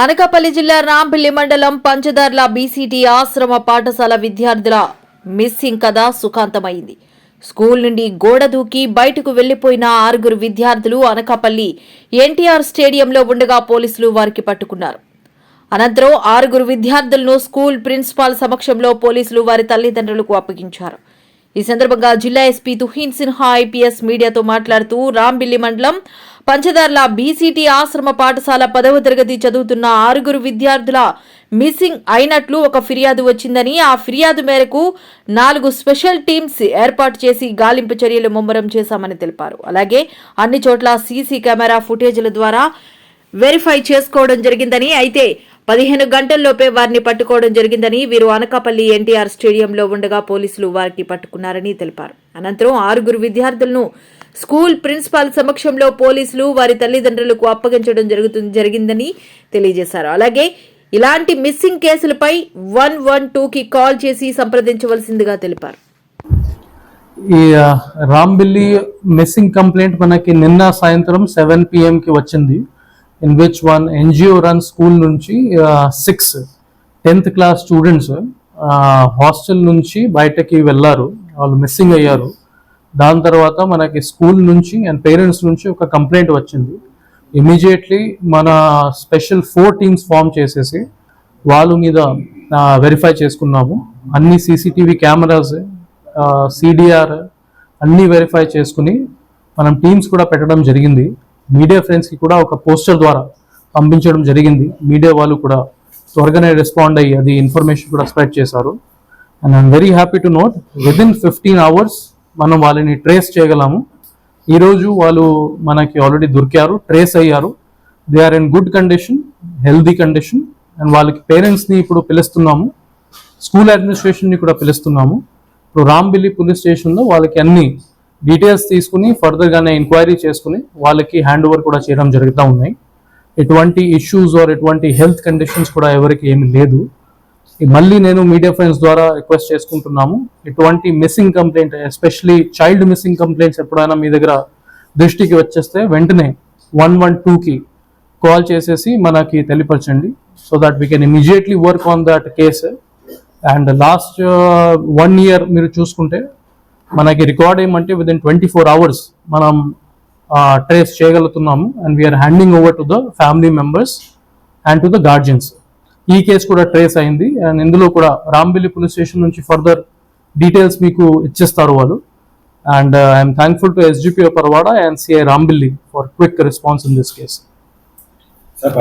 అనకాపల్లి జిల్లా రాంపల్లి మండలం పంచదార్ల బీసీటీ ఆశ్రమ పాఠశాల విద్యార్థుల మిస్సింగ్ కథ సుఖాంతమైంది. స్కూల్ నుండి గోడ దూకి బయటకు వెళ్ళిపోయిన ఆరుగురు విద్యార్థులు అనకాపల్లి ఎన్టీఆర్ స్టేడియంలో ఉండగా పోలీసులు వారికి పట్టుకున్నారు. అనంతరం ఆరుగురు విద్యార్థులను స్కూల్ ప్రిన్సిపాల్ సమక్షంలో పోలీసులు వారి తల్లిదండ్రులకు అప్పగించారు. ఈ సందర్భంగా జిల్లా ఎస్పీ తుహీన్ సిన్హా ఐపీఎస్ మీడియాతో మాట్లాడుతూ రాంబిల్లి మండలం పంచదార్ల బీసీటీ ఆశ్రమ పాఠశాల పదవ తరగతి చదువుతున్న ఆరుగురు విద్యార్థుల మిస్సింగ్ అయినట్లు ఒక ఫిర్యాదు వచ్చిందని ఆ ఫిర్యాదు మేరకు నాలుగు స్పెషల్ టీమ్స్ ఏర్పాటు చేసి గాలింపు చర్యలు ముమ్మరం చేశామని తెలిపారు. అలాగే అన్ని చోట్ల సీసీ కెమెరా ఫుటేజీల ద్వారా వెరిఫై చేసుకోవడం జరిగిందని అయితే పదిహేను గంటల్లోపే వారిని పట్టుకోవడం జరిగిందని వీరు అనకాపల్లి ఎన్టీఆర్ స్టేడియంలో ఉండగా పోలీసులు వారిని పట్టుకున్నారని తెలిపారు. అనంతరం ఆరుగురు విద్యార్థులను స్కూల్ ప్రిన్సిపాల్ సమక్షంలో పోలీసులు వారి తల్లిదండ్రులకు అప్పగించడం జరుగుతుంది జరిగిందని తెలియజేశారు. అలాగే ఇలాంటి మిస్సింగ్ కేసులపై వన్ వన్ టూకి కాల్ చేసి సంప్రదించవలసిందిగా తెలిపారు. ఈ రాంబిల్లి మిస్సింగ్ కంప్లైంట్ మనకి నిన్న సాయంత్రం సెవెన్ పిఎంకి వచ్చింది. In which one NGO run school నుంచి six tenth class students hostel నుంచి బయటకి వెళ్ళారు వాళ్ళు మిస్సింగ్ అయ్యారు. దాని తర్వాత మనకి స్కూల్ నుంచి అండ్ పేరెంట్స్ నుంచి ఒక కంప్లైంట్ వచ్చింది. ఇమీడియట్లీ మన స్పెషల్ ఫోర్ టీమ్స్ ఫామ్ చేసేసి వాళ్ళ మీద వెరిఫై చేసుకున్నాము. అన్ని సీసీటీవీ కెమెరాస్ సిడిఆర్ అన్ని వెరిఫై చేసుకుని మనం టీమ్స్ కూడా పెట్టడం జరిగింది. మీడియా ఫ్రెండ్స్కి కూడా ఒక పోస్టర్ ద్వారా పంపించడం జరిగింది. మీడియా వాళ్ళు కూడా త్వరగానే రెస్పాండ్ అయ్యి అది ఇన్ఫర్మేషన్ కూడా స్ప్రెడ్ చేశారు. And I'm very happy to note within in fifteen hours మనం వాళ్ళని ట్రేస్ చేయగలము. ఈరోజు వాళ్ళు మనకి ఆల్రెడీ దొరికారు ట్రేస్ అయ్యారు. They are in good condition healthy condition and వాళ్ళకి పేరెంట్స్ని ఇప్పుడు పిలుస్తున్నాము. స్కూల్ అడ్మినిస్ట్రేషన్ని కూడా పిలుస్తున్నాము. ఇప్పుడు రాంబిల్లి పోలీస్ స్టేషన్లో వాళ్ళకి అన్ని డీటెయిల్స్ తీసుకుని ఫర్దర్గానే ఎంక్వైరీ చేసుకుని వాళ్ళకి హ్యాండ్ ఓవర్ కూడా చేయడం జరుగుతూ ఉన్నాయి. ఎటువంటి ఇష్యూస్ ఆర్ ఎటువంటి హెల్త్ కండిషన్స్ కూడా ఎవరికి ఏమీ లేదు. మళ్ళీ నేను మీడియా ఫ్రెండ్స్ ద్వారా రిక్వెస్ట్ చేసుకుంటున్నాము. ఇటువంటి missing complaint especially child missing complaints ఎప్పుడైనా మీ దగ్గర దృష్టికి వచ్చేస్తే వెంటనే వన్ వన్ టూకి కాల్ చేసేసి మనకి తెలియపరచండి. So that we can immediately work on that case and last one year మీరు చూసుకుంటే మనకి రికార్డ్ ఏమంటే within twenty four hours మనం trace చేయగలుగుతున్నాము and we are handing over to the family members and to the guardians ఈ case కూడా trace అయింది. And ఇందులో కూడా రాంబిల్లి పోలీస్ స్టేషన్ నుంచి ఫర్దర్ డీటెయిల్స్ మీకు ఇచ్చేస్తారు వాళ్ళు. And I'm thankful to SGPO Parwada and CI Rambilli for quick response in this case